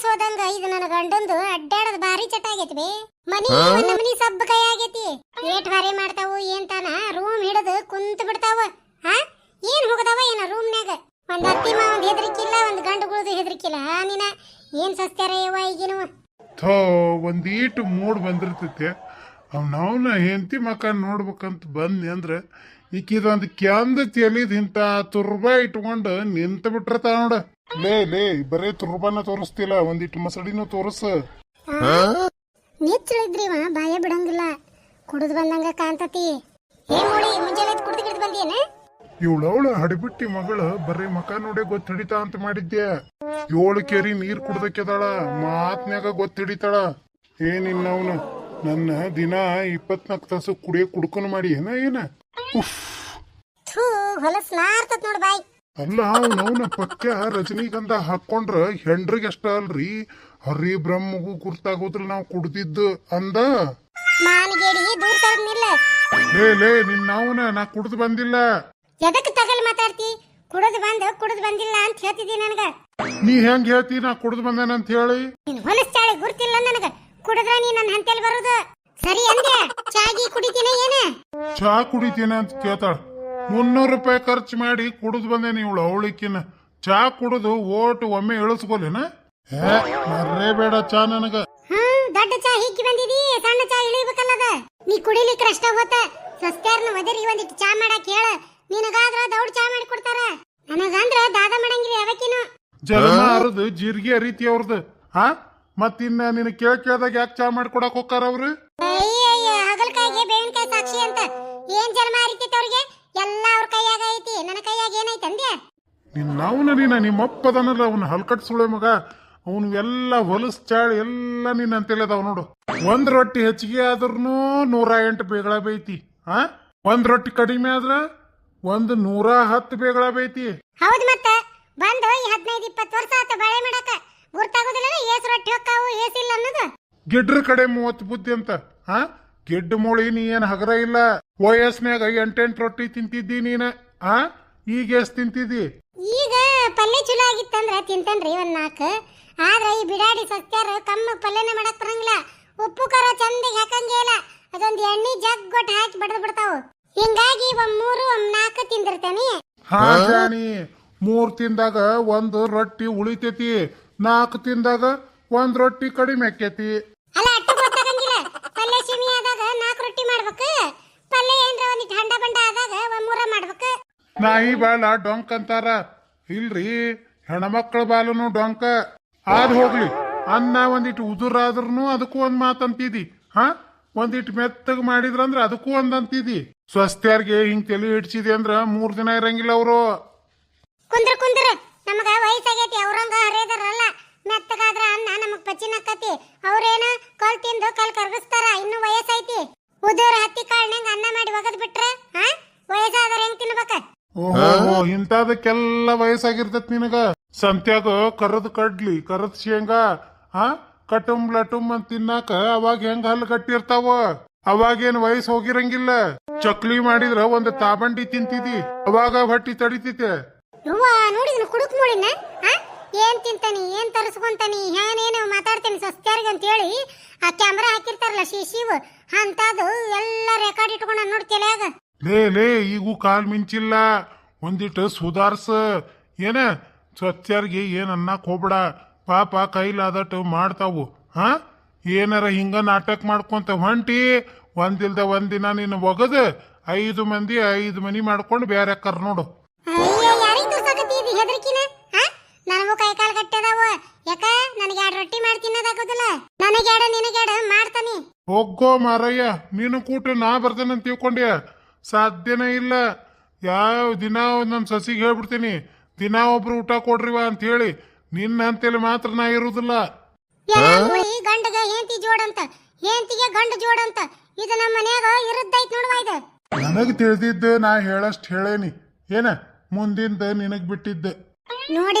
ವಯಸ್ಸು ಹೋದಂಗ ಇದು ನನ್ನ ಗಂಡಂದು ಅಡ್ಡಾಡದ್ ಭಾರಿ ಚಟ ಆಗೈತಿ ಬೇ. ಮನಿ ನಮನಿ ಮನಿ ಸಬ್ಬ ಕೈ ಆಗೈತಿ. ಏಟ್ ಭಾರಿ ಮಾಡ್ತಾವು ಏನ್ ತಾನ? ರೂಮ್ ಹಿಡಿದು ಕುಂತ ಬಿಡ್ತಾವ. ಹಾ? ಏನ್ ಹೋಗದವ ಏನ ರೂಮ್ನ್ಯಾಗ ಒಂದ್ ಅತ್ತಿ ಮಾವಂದ್ ಹೆದರಿಕಿಲ್ಲ ಒಂದ್ ಗಂಡುಗಳದು ಹೆದರಿಕಿಲ್ಲ ನೀನ? ಏನ್ ಸಸ್ತ್ಯಾರ ಯವ್ವ ಈಗಿನವ? ಥೋ ಒಂದೀಟು ಮೂಡ್ ಬಂದಿರ್ತೈತೆ. ಅವ್ನವನ ಹೆಂಡತಿ ಮಕ್ಕ ನೋಡ್ಬೇಕಂತ ಬಂದ್ನಿ ಅಂದ್ರೆ ಈಕಿದೊಂದು ಕ್ಯಾಂದ ತೆಲಿದ ಇಂಥ ತುರ್ಬ ಇಟ್ಕೊಂಡು ನಿಂತ ಬಿಟ್ಟಿರ್ತಾವ ನೋಡ. ಲೇ ಲೇ ಬರೇ ತುರ್ಬಾನ ತೋರಿಸ್ತಿಲ್ಲ ಒಂದಿಟ್ಟು ಮಸಡಿನೂ ತೋರಿಸ. ನಿಚ್ಚಳಿದ್ರಿ ಇವ ಬಾಯ ಬಿಡಂಗಿಲ್ಲ. ಕುಡಿದು ಬಂದಂಗ ಕಾಂತತಿ ಏ ಮೂಳಿ ಮುಂಜಾನೆ ಕುಡಿದು ಗಿಡ್ದು ಬಂದಿಯೇನ? ಇವಳವಳ ಹಡಿಬಿಟ್ಟಿ ಮಗಳು ಬರೀ ಮಕ ನೋಡೇ ಗೊತ್ತ ಹಿಡಿತಾ ಅಂತ ಮಾಡಿದ್ದೆ ಏಳು ಕೇರಿ ನೀರ್ ಕುಡ್ದಕ್ಕೆದಾಳ ಮಾತ್ನ್ಯಾಗ ಗೊತ್ತ ಹಿಡಿತಾಳ ಏನಿನ್ನವನು ನನ್ನ ದಿನ ಇಪ್ಪತ್ನಾಲ್ಕು ತಾಸು ಕುಡಿಯ ಕುಡ್ಕನ್ ಮಾಡಿ ಏನ ಏನ? ಹೊಲಸ್ ನಾರ್ತತ್ ನೋಡ್ ಬಾಯ್. ಅಲ್ಲ ಅವನವನ ಪಕ್ಕ ರಜನಿಗಂಧ ಹಾಕೊಂಡ್ರ ಹೆಂಡ್ರಿಗೆ ಅಷ್ಟ ಅಲ್ರಿ. ಹರಿ ಬ್ರಹ್ಮಗೂ ಕುರ್ತಾಗೋದ್ರ ನಾವು ಕುಡ್ದಿದ್ದ ಅಂದ. ಮಾನಿಗೇಡಿ ದೂರ ಸರ್ನಿಲ್ಲ ಲೇ ಲೇ ನಿನ್ನವನ ನಾ ಕುಡ್ದು ಬಂದಿಲ್ಲ. ಎದಕ್ ತಗಲ್ ಮಾತಾಡ್ತಿ? ಕುಡದ್ ಬಂದ ಕುಡಿದು ಬಂದಿಲ್ಲ ಅಂತ ಹೇಳ್ತಿದ್ದಿ ನನಗ. ನೀ ಹೆಂಗ್ ಹೇಳ್ತಿ ನಾ ಕುಡ್ದು ಬಂದೇನಂತ ಹೇಳಿ? ನಿನ್ ಹೊಲಸ್ ಚಾಳಿ ಗುರ್ತಿಲ್ಲ ನನಗ. ಕುಡಿದ್ರ ನೀ ನನ್ನ ಹಂತೆಲ್ ಬರೋದು? ಸರಿ ಅಂದೆ ಚಾಗಿ ಕುಡಿತೀನ ಏನ? ಚಾ ಕುಡಿತೀನಿ ಅಂತ ಕೇಳ್ತಾಳ. ಮುನ್ನೂರು ರೂಪಾಯಿ ಖರ್ಚು ಮಾಡಿ ಕುಡಿದು ಬಂದೇನಿ ಇವಳು ಅವಳಿಕಿನ ಚಹಾ ಕುಡಿದು ಓಟ್ ಒಮ್ಮೆ ಇಳಿಸ್ಕೊಲಿನ? ಮರ್ರೇ ಬೇಡ ಚಾ ನನಗ. ಹ್ಮ್ ದೊಡ್ಡ ಚಾ ಹಿಕ್ಕಿ ಬಂದಿದಿ ಸಣ್ಣ ಚಾ ಇಳಿಬೇಕಲ್ಲದ ನೀ ಕುಡಿಲಿಕ್ಕೆ ಅಷ್ಟ ಹೋತ. ಸಸ್ತ್ಯಾರ್ನ ಒದರಿ ಒಂದಿಟ್ಟು ಚಾ ಮಾಡಕ್ ಹೇಳ. ನಿನಗಾದ್ರ ದೌಡ್ ಚಾ ಮಾಡಿ ಕೊಡ್ತಾರ. ನನಗಂದ್ರ ದಾದ ಮಾಡಂಗಿಲ್ಲ ಯಾವಕಿನು ಜಲಮ ಅರದು ಜೀರಿಗೆ ರೀತಿ ಅವ್ರದ್ದು ಹಾ ಮತ್ತಿನ್ನ ನಿನ್ ಕೇಳ ಕೇಳ್ದಾಗ ಯಾಕೆ ಚಾ ಮಾಡ್ಕೊಡಕ್ ಹೋಗ್ತಾರ ಅವ್ರು? ಅಯ್ಯಯ್ಯ ಹಗಲ್ಕಾಯಿಗೆ ಬೇವಿನಕಾಯಿ ಸಾಕ್ಷಿ ಅಂತ. ಏನ್ ಜನ್ಮ ಹರಿತೈತಿ ಅವ್ರಿಗೆ? ಎಲ್ಲ ಅವ್ರ ಕೈಯಾಗ ಐತಿ ನನ್ನ ಕೈಯಾಗ ಏನೈತೆ ಅಂದ್ಯ? ನಿನ್ನ ಅವನ ನೀನ ನಿಮ್ಮಪ್ಪದನಲ್ಲ ಅವನ ಹಲ್ಕಟ್ ಸುಳೆ ಮಗ. ಅವನು ಎಲ್ಲ ಹೊಲಸ್ ಚಾಳಿ ಎಲ್ಲ ನೀನ್ ಅಂತೇಳದಾವ್ ನೋಡು. ಒಂದ್ ರೊಟ್ಟಿ ಹೆಚ್ಚಿಗೆ ಆದ್ರೂ ನೂರ ಎಂಟು ಬೇಗಳ ಬೈತಿ ಆ? ಒಂದ್ ರೊಟ್ಟಿ ಕಡಿಮೆ ಆದ್ರ ಒಂದ್ ನೂರ ಹತ್ತು ಬೇಗಳ ಬೈತಿ ಹೌದ್ ಮತ್ತ. ಬಂದು ಈ ಹದಿನೈದು ಇಪ್ಪತ್ತು ವರ್ಷ ಆತ ಬಾಳೆ ಮಾಡಕ. ಗುರ್ತಾಗೋದಿಲ್ಲ ಏಸ್ ರೊಟ್ಟಿ ಹೊಕ್ಕಾವು ಏಸಿಲ್ಲ ಅನ್ನೋದು? ಗಿಡ್ರ ಕಡೆ ಮೂವತ್ತು ಬುದ್ಧಿ ಅಂತ ಹಾ ಗಿಡ್ಡ ಮೂಳಿ ನೀ ಏನ್ ಹಗರ ಇಲ್ಲ? ವಯಸ್ನಾಗ ಎಂಟೆಂಟು ರೊಟ್ಟಿ ತಿಂತಿದ್ದಿ ನೀನ? ಆ? ಈಗ ಎಷ್ಟ್ ತಿಂತಿದ್ದಿ? ಈಗ ಪಲ್ಯ ಚಲೋ ಆಗಿತ್ತಂದ್ರ ತಿಂತನ್ರಿ ಒಂದ್ ನಾಲ್ಕು ಆದ್ರೆ ಈ ಬಿಡಾಡಿ ಸಸ್ತ್ಯಾರ ಕಮ್ಮ ಪಲ್ಯನೇ ಮಾಡಕ್ ಬರಂಗಿಲ್ಲ. ಉಪ್ಪು ಖಾರ ಚಂದಿಗೆ ಹಾಕಂಗೇ ಇಲ್ಲ. ಅದೊಂದ್ ಎಣ್ಣೆ ಜಗ್ ಗೊಟ್ಟ ಹಾಕಿ ಬಡದ್ ಬಿಡ್ತಾವು. ಹಿಂಗಾಗಿ ಒಂದ್ ಮೂರು ಒಂದ್ ನಾಲ್ಕು ತಿಂದಿರ್ತೇನಿ. ಹಾ ಜಾನಿ ಮೂರ್ ತಿಂದಾಗ ಒಂದು ರೊಟ್ಟಿ ಉಳಿತೈತಿ. ನಾಲ್ಕು ತಿಂದಾಗ ಒಂದ್ ರೊಟ್ಟಿ ಕಡಿಮೆ ಅಲ್ಲ ಅಟ್ಟು ಗೊತ್ತಾಗಂಗಿಲ್ಲ ಪಲ್ಯ ಶಿಮಿ ಆದಾಗ ನಾಲ್ಕು ರೊಟ್ಟಿ ಮಾಡ್ಬೇಕು ಪಲ್ಯ ಏನ್ರ ಒಂದಿಟ್ಟು ಹಂಡ ಬಂಡ ಆದಾಗ ಒಂದ್ ಮೂರ ಮಾಡ್ಬೇಕು ನಾಯಿ ಬಾಲ ಡೊಂಕ್ ಅಂತಾರ. ಇಲ್ರಿ, ಹೆಣ್ಮಕ್ಳ ಬಾಲನು ಡೊಂಕ. ಆದ್ ಹೋಗ್ಲಿ, ಅನ್ನ ಒಂದಿಟ್ಟು ಉದುರಾದ್ರೂ ಅದಕ್ಕೂ ಒಂದ್ ಮಾತಂತಿದಿ ಹಾ? ಒಂದಿಟ್ಟು ಮೆತ್ತಗ್ ಮಾಡಿದ್ರಂದ್ರ ಅದಕ್ಕೂ ಒಂದ್ ಅಂತಿದಿ. ಸ್ವಸ್ತ್ಯಾರ್ಗೆ ಹಿಂಗ್ ತಲೆ ಹಿಡ್ಸಿದೆ ಅಂದ್ರ ಮೂರ್ ದಿನ ಇರಂಗಿಲ್ಲ ಅವರು. ಕುಂದ್ರ ಕುಂದ್ರ, ನಮಗ ವಯಸ್ಸಾಗೈತಿ, ಅವ್ರಂಗ ಹರಿಯದಾರಲ್ಲ ಮೆತ್ತಗಾದ್ರ ಅನ್ನ ನಮಗ್ ಪಚಿನಕ್ಕತಿ ಅವ್ರೇನ ಕಲ್ ತಿಂದು ಕಲ್ ಕರ್ಗಿಸ್ತಾರ, ಇನ್ನು ವಯಸ್ಸೈತಿ ಉದುರ ಹತ್ತಿ ಕಾಳ್ನಂಗ ಅನ್ನ ಮಾಡಿ ಒಗದ್ ಬಿಟ್ರ ಹಾ ವಯಸ್ಸಾದವ್ರ ಹೆಂಗ್ ತಿನ್ಬೇಕ ಓಹೋ. ಇಂಥದಕ್ಕೆಲ್ಲ ವಯಸ್ಸಾಗಿರ್ತೈತ್ ನಿನಗ? ಸಂತ್ಯಾಗ ಕರದ್ ಕಡ್ಲಿ ಕರದ್ ಶೇಂಗಾ ಹಾ ಕಟುಂಬ್ ಲಟುಂಬ್ ಅಂತ ತಿನ್ನಾಕ ಅವಾಗ ಹೆಂಗ ಹಲ್ಲು ಕಟ್ಟಿರ್ತಾವ? ಅವಾಗೇನ್ ವಯಸ್ಸು ಹೋಗಿರಂಗಿಲ್ಲ. ಚಕ್ಲಿ ಮಾಡಿದ್ರ ಒಂದ್ ತಾಬಂಡಿ ತಿಂತಿದಿ ಅವಾಗ ಹೊಟ್ಟಿ ತಡಿತೈತೆ ನೋಡಿದ್ನ ಕುಡುಕ್ ನೋಡಿನ ಏನ್ ತಿಂತಾನಿ ಏನ್ ತರಿಸ್ಕೊಂತಾನಿ ಏನೇನು ಮಾತಾಡ್ತಾನಿ ಸಸ್ತ್ಯಾರಿಗೆ ಅಂತ ಹೇಳಿ ಆ ಕ್ಯಾಮ್ರಾ ಹಾಕಿರ್ತಾರಲ್ಲ ಶಿಶಿವ್ ಅಂತದು ಎಲ್ಲ ರೆಕಾರ್ಡ್ ಇಟ್ಕೊಂಡ ನೋಡಿ ತಲೆಯಾಗ ಲೇ ಲೇ ಈಗೂ ಕಾಲ್ ಮಿಂಚಿಲ್ಲ. ಒಂದಿಟ್ಟು ಸುಧಾರ್ಸ. ಏನ? ಸ್ವಚ್ಛರಿಗೆ ಏನು ಅನ್ನಕ್ಕೆ ಹೋಗ್ಬೇಡ. ಪಾಪ ಕೈಲಾದಟ್ಟು ಮಾಡ್ತಾವು. ಹಾ? ಏನಾರ ಹಿಂಗ ನಾಟಕ ಮಾಡ್ಕೊಂತ ಹೊಂಟಿ ಒಂದಿಲ್ದ ಒಂದಿನ ನೀನು ಒಗದು ಐದು ಮಂದಿ ಐದು ಮನಿ ಮಾಡ್ಕೊಂಡು ಬೇರೆ ಕರ್ ನೋಡು. ನನಗೂ ಕೈ ಕಾಲು ಗಟ್ಟದಾವ. ಯಾಕ? ನನಗೆ ಎರಡು ರೊಟ್ಟಿ ಮಾಡಿ ತಿನ್ನೋದಾಗೋದಿಲ್ಲ. ಮಾಡ್ತಾನಿ. ಹೋಗೋ ಮಾರಯ್ಯ ನೀನು ಕೂಟ ನಾ ಬರ್ತೇನೆ ತಿಳ್ಕೊಂಡ್ಯ? ಸಾಧ್ಯನೇ ಇಲ್ಲ. ಯಾವ ದಿನ ನನ್ನ ಸಸಿಗೆ ಹೇಳ್ಬಿಡ್ತೀನಿ ದಿನ ಒಬ್ರು ಊಟ ಕೊಡ್ರಿವ ಅಂತ ಹೇಳಿ ನಿನ್ನ ಅಂತೇಳಿ ಮಾತ್ರ ನಾ ಇರುವುದಿಲ್ಲ ಈ ಗಂಡಗ ಹೆಂಡತಿ ಜೋಡಂತ ಹೆಂಡತಿಗೆ ಗಂಡ ಜೋಡಂತ ಇದು ನಮ್ಮ ಮನ್ಯಾಗ ಇರದ್ದೈತ್ ನೋಡುವ ಇದು. ನನಗೆ ತಿಳಿದಿದ್ದು ನಾ ಹೇಳಷ್ಟು ಹೇಳೇನಿ. ಏನ ಮುಂದಿಂದ ನಿನಗ್ ಬಿಟ್ಟಿದ್ದೆ. ನೋಡಿ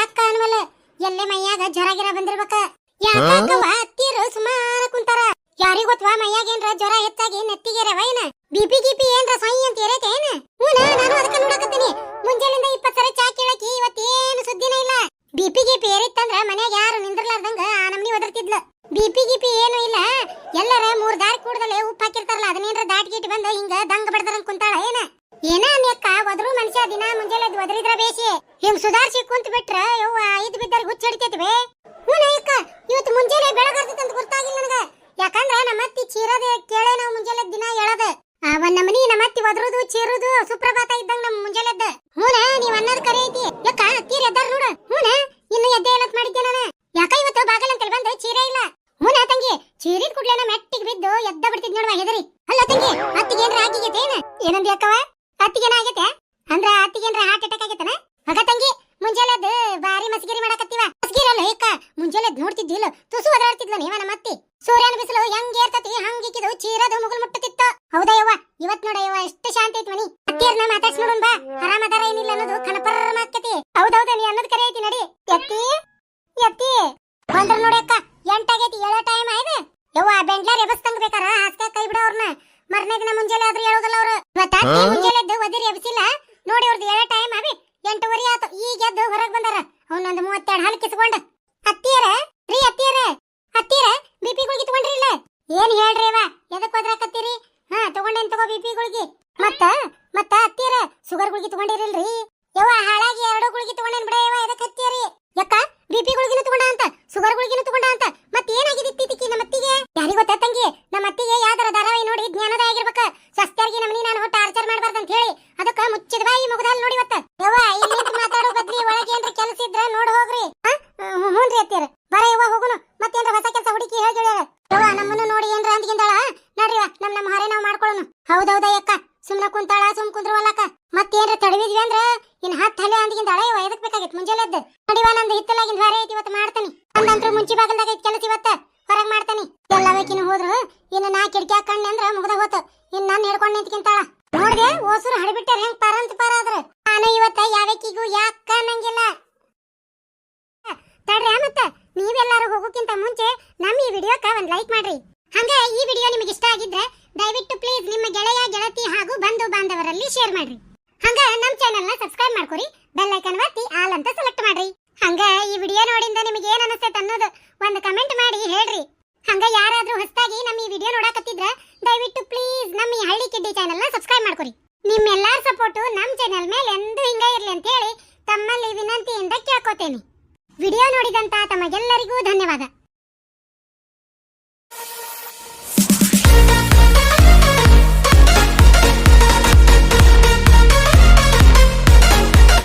ಯಾಕ ಅನ್ವಲ್ಲ? ಎಲ್ಲೇ ಮೈಯಾಗ ಜ್ವರ ಗಿರ ಬಂದಿರ್ಬೇಕ? ಯಾಕವ ಹತ್ತಿರ ಸುಮಾರ ಕುಂತಾರ. ಯಾರಿಗ ಗೊತ್ತವಾ ಮೈಯಾಗ ಏನ್ರ ಜ್ವರ ಹೆಚ್ಚಾಗಿ ನೆತ್ತಿಗೆರವ ಏನ? ಬಿಪಿ ಗಿಪಿ ಏನ್ರ ಸೈ ಅಂತ ಏರೈತೆ ಏನ? ಹ್ಞೂ ನಾನು ಅದಕ್ಕೆ ನೋಡಕತ್ತೀನಿ. ಮುಂಜಾನಿಂದ ಇಪ್ಪತ್ತು ಸರಿ ಚಾ ಕೇಳಕಿ ಇವತ್ತೇನು ಸುದ್ದಿನ ಇಲ್ಲ. ಬಿಪಿ ಗಿಪಿ ಏರಿತ್ತಂದ್ರ ಮನ್ಯಾಗ ಯಾರು ನಿಂದ್ರಲಾರ್ದಂಗ ಆ ನಮ್ನಿ ಒದರ್ತಿದ್ಲು. ಬಿಪಿ ಗಿಪಿ ಏನು ಇಲ್ಲ. ಎಲ್ಲರ ಮೂರ್ ದಾರಿ ಕೂಡದಲ್ಲಿ ಉಪ್ಪು ಹಾಕಿರ್ತಾರಲ್ಲ ಅದನ್ನೇನ್ರ ದಾಟ್ ಗಿಟ್ ಬಂದ ಹಿಂಗ ದಂಗ ಬಡ್ದರಂಗ್ ಕುಂತಾಳ ಏನ? ಏನ ಅನ್ಯಕ್ಕ ಒದ್ರು ಮನುಷ್ಯ ದಿನ ಮುಂಜಾನೆ ಒದ್ರಿದ್ರ ಬೇಸಿ ಹಿಂಗ್ ಸುಧಾರ್ಸಿ ಕುಂತ ಬಿಟ್ರ ಯವ್ವ ಐದ್ ಬಿದ್ದರ್ ಹುಚ್ಚ ಹಿಡಿತೈತಿ ಹ್ಞೂ ಇವತ್ತು ಮುಂಜಾನೆ ಬೆಳಗಾರ್ತೈತೆ ಅಂತ ಗೊತ್ತಾಗಿಲ್ಲ ನನಗೆ. ಯಾಕಂದ್ರೆ ನಮ್ಮ ಅತ್ತಿ ಚೀರದ ಕೇಳೇ ನಾವು ಮುಂಜಾನೆ ದಿನ ಹೇಳದ ಅವನ್ ನಮ್ಮನಿ ನಮ್ಮ ಅತ್ತಿ ಒದರುದು, ಚೀರುದು, ಸುಪ್ರಭಾತ ಇದ್ದಂಗ ನಮ್ಮ ಮುಂಜಾನೆದ್ದ ಹ್ಞೂ ನೀವ್ ಅನ್ನೋದು ಕರೆ ಐತಿ. ಯಾಕ ಅತ್ತೀರ್ ಎದ್ದಾರ ನೋಡು. ಹ್ಞೂ ಇನ್ನು ಎದ್ದೆ ಹೇಳತ್ ಮಾಡಿದ್ದೆ ನಾನು ಯಾಕ ಇವತ್ತು ಬಾಗಲ್ ಅಂತೇಳಿ ಬಂದು ಚೀರೇ ಇಲ್ಲ ಹ್ಞೂನ ತಂಗಿ ಚೀರಿದ ಕೂಡ್ಲೇನ ಮೆಟ್ಟಿಗೆ ಬಿದ್ದು ಎದ್ದ ಬಿಡ್ತಿದ್ ನೋಡುವ ಹೆದರಿ ಅಲ್ಲ ತಂಗಿ ಅತ್ತಿಗೆ ಏನ್ರ ಆಗಿಗೈತೆ ಏನ ಏನಂದಿ ಅಕ್ಕವ ಅತ್ತಿಗೇನ ಆಗೈತೆ ಅಂದ್ರ ಅತ್ತಿಗೇನ್ರ ಹಾರ್ಟ್ ಅಟ್ಯಾಕ್ ಆಗೈತನ ಮಗ ತಂಗಿ ಮುಂಜಾನೆ ಎದ್ದು ಬಾರಿ ಮಸ್ಗಿರಿ ಮಾಡಕತ್ತೀವ ಮಸ್ಗಿರಿ ಅಲ್ಲ ಏಕ ಮುಂಜಾನೆ ಎದ್ದು ತುಸು ಒದರಾಡ್ತಿದ್ಲ ನೀವ ನಮ್ಮ ಅತ್ತಿ? ಸೂರ್ಯನ ಬಿಸಿಲು ಹೆಂಗ್ ಏರ್ತತಿ ಹಂಗ್ ಇಕ್ಕಿದು ಚೀರದು ಮುಗುಲ್ ಮುಟ್ಟುತ್ತಿತ್ತು ಹೌದಯ್ಯವ್ವ ಯವ್ವ? ಇವತ್ ನೋಡಿ ಯವ್ವ ಎಷ್ಟು ಶಾಂತಿ ಐತಿ ಮನಿ. ಅತ್ತಿಯರ್ನ ಮಾತಾಡ್ಸ್ ನೋಡೋಣ ಬಾ. ಆರಾಮ ಅದಾರ ಏನಿಲ್ಲ ಅನ್ನೋದು ಕನಪರ್ರ ಮಾಕತಿ ಹೌದೌದ ನೀ ಅನ್ನೋದು ಕರೆ ಐತಿ ನಡಿ. ಎತ್ತಿ ಎತ್ತಿ ಬಂದ್ರ ನೋಡಿ ಅಕ್ಕ ಎಂಟಾಗೈತಿ ಏಳೋ ಟೈಮ್ ಆಯ್ತು ಯವ್ವ ಬೆಂಡ್ಲಾರ್ ಎಬಸ್ ತಂಗ್ಬೇಕಾರ ಹಾಸ್ಗೆ ಕೈ ಬಿಡ ಅವ್ರನ್ನ ಮರ್ನೇ ದಿನ ಮುಂಜಾನೆ ಆದ್ರೂ ಹೇಳೋದಲ್ಲ ಅವ್ರು. ಇವತ್ತ ಮುಂಜಾನೆ ಎದ್ದು ಒದಿರಿ ಎಬ್ಸಿಲ್ಲ ನೋಡಿ ಅವ್ರದ್ದು ಏಳೋ ಟೈಮ್ ಆಗಿ ಎಂಟುವರೆ ಆತು ಈಗ ಎದ್ದು ಹೊರಗ್ ಬಂದಾರ ಅವನೊಂದು ಮೂವತ್ತೆರಡು ಹಾಲು ಕಿಸ್ಕೊಂಡ ಅತ್ತಿಯರ ರೀ ಅತ್ತಿಯರ ಅತ್ತಿಯರ ಬಿಪಿ ಗುಳಿಗೆ ತಗೊಂಡ್ರಿ ಇಲ್ಲ ಏನ್ ಹೇಳ್ರಿ ಅವ? ಎದಕ್ ಹಾ, ತಗೊಂಡೇನ್ ತಗೋ ಬಿಪಿ ಗುಳಿಗೆ? ಮತ್ತ ಮತ್ತ ಅತ್ತಿಯರ ಶುಗರ್ ಗುಳಿಗೆ ತಗೊಂಡಿರಿಲ್ರಿ? ಯವ್ವ, ಹಾಳಾಗಿ ಎರಡು ಗುಳಿಗೆ ತಗೊಂಡೇನ್ ಬಿಡ ಯವ್ವ, ಎದಕ್ ಹತ್ತಿಯರಿ? ಯಾಕ ಬಿಪಿ ಗುಳಿಗಿನ ತಗೊಂಡ ಅಂತ ಶುಗರ್ ಗುಳಿಗಿನ ತಗೊಂಡ ಅಂತ ಮತ್ತ ಏನಾಗಿದೆ ಇತ್ತೀಚಿಗೆ ನಮ್ಮ ಅತ್ತಿಗೆ ಯಾರಿಗ ಗೊತ್ತಾ ತಂಗಿ? ನಮ್ಮ ಅತ್ತಿಗೆ ಯಾವ್ದಾರ ಧಾರಾವಾಹಿ ಹೊರೆ ಮಾಡ್ಕೊಳ್ಳೋನು ಹೌದೌದ ಅಕ್ಕ ಸುಮ್ನ ಕುಂತಾಳ, ಸುಮ್ ಕುಂದ್ರವಲ್ಲಕ್ಕ. ಮತ್ತೇನ್ರ ತಡವಿದ್ವಿ ಅಂದ್ರ? ಇನ್ ಹತ್ ಹಲೆ ಅಂದಿಗಿಂದ ಯವ್ವ ಎದಕ್ ಬೇಕಾಗಿತ್ತು ಮುಂಜಾನೆ ಎದ್ದು ನಡಿವ ನಂದು ಹಿತ್ತಲಾಗಿಂದ ದ್ವಾರ ಐತಿ ಇವತ್ತು ಮಾಡ್ತಾನೆ. ಅಂದಂತ್ರ ಮುಂಚಿ ಬಾಗಲ್ದಾಗ ಐತಿ ಕೆಲಸ ಇವತ್ತ. ಹೊರಗ್ ಮಾಡ್ತಾನೆ. ಎಲ್ಲ ಬೇಕಿನ ಹೋದ್ರು. ಇನ್ನು ನಾ ಕಿಟಕಿ ಹಾಕೊಂಡೆ ಅಂದ್ರ ಮುಗ್ದ ಹೋತು. ಇನ್ ನಾನು ಹಿಡ್ಕೊಂಡ್ ನಿಂತ್ಕಿಂತಾಳ. ನೋಡ್ದೆ, ಓಸುರು ಹಡಿಬಿಟ್ಟಾರ ಹೆಂಗ್ ಪರಂತ ಪರ ಆದ್ರ? ನಾನು ಇವತ್ತ ಯಾವಕ್ಕಿಗೂ ಯಾಕ ಅನ್ನಂಗಿಲ್ಲ. ತಡ್ರಿ ಮತ್ತ? ನೀವೆಲ್ಲಾರು ಹೋಗೋಕ್ಕಿಂತ ಮುಂಚೆ ನಮ್ಮ ಈ ವಿಡಿಯೋಕ್ಕ ಒಂದ್ ಲೈಕ್ ಮಾಡ್ರಿ. ಹಂಗ ಈ ವಿಡಿಯೋ ನಿಮಗೆ ಇಷ್ಟ ಆಗಿದ್ರೆ ದಯವಿಟ್ಟು ಪ್ಲೀಸ್ ನಿಮ್ಮ ಗೆಳೆಯ, ಗೆಳತಿ ಹಾಗೂ ಬಂಧು ಬಾಂಧವರಲ್ಲಿ ಶೇರ್ ಮಾಡ್ರಿ. ಹಂಗ ನಮ್ಮ ಚಾನೆಲ್ನ ಸಬ್ಸ್ಕ್ರೈಬ್ ಮಾಡ್ಕೊರಿ ಬೆಲ್ ಐಕನ್ ಒತ್ತಿ ಆಲ್ ಅಂತ ಸೆಲೆಕ್ಟ್ ಮಾಡ್ರಿ. ಹಂಗ ಈ ವಿಡಿಯೋ ನೋಡಿಂದ ನಿಮಗೆ ಏನ್ ಅನ್ನೋದು ಒಂದು ಕಮೆಂಟ್ ಮಾಡಿ ಹೇಳ್ರಿ. ಹಂಗ ಯಾರಾದ್ರೂ ಹೊಸದಾಗಿ ನಮ್ಮ ಈ ವಿಡಿಯೋ ನೋಡಕತ್ತಿದ್ರ ದಯವಿಟ್ಟು ಪ್ಲೀಸ್ ನಮ್ಮ ಈ ಹಳ್ಳಿ ಕಿಡ್ಡಿ ಚಾನೆಲ್ನ ಸಬ್ಸ್ಕ್ರೈಬ್ ಮಾಡ್ಕೊರಿ. ನಿಮ್ಮೆಲ್ಲಾರ ಸಪೋರ್ಟ್ ನಮ್ಮ ಚಾನೆಲ್ ಮೇಲೆ ಎಂದೂ ಹಿಂಗ ಇರ್ಲಿ ಅಂತ ಹೇಳಿ ತಮ್ಮಲ್ಲಿ ವಿನಂತಿಯಿಂದ ಕೇಳ್ಕೊತೇನೆ. ವಿಡಿಯೋ ನೋಡಿದಂತ ತಮಗೆಲ್ಲರಿಗೂ ಧನ್ಯವಾದ.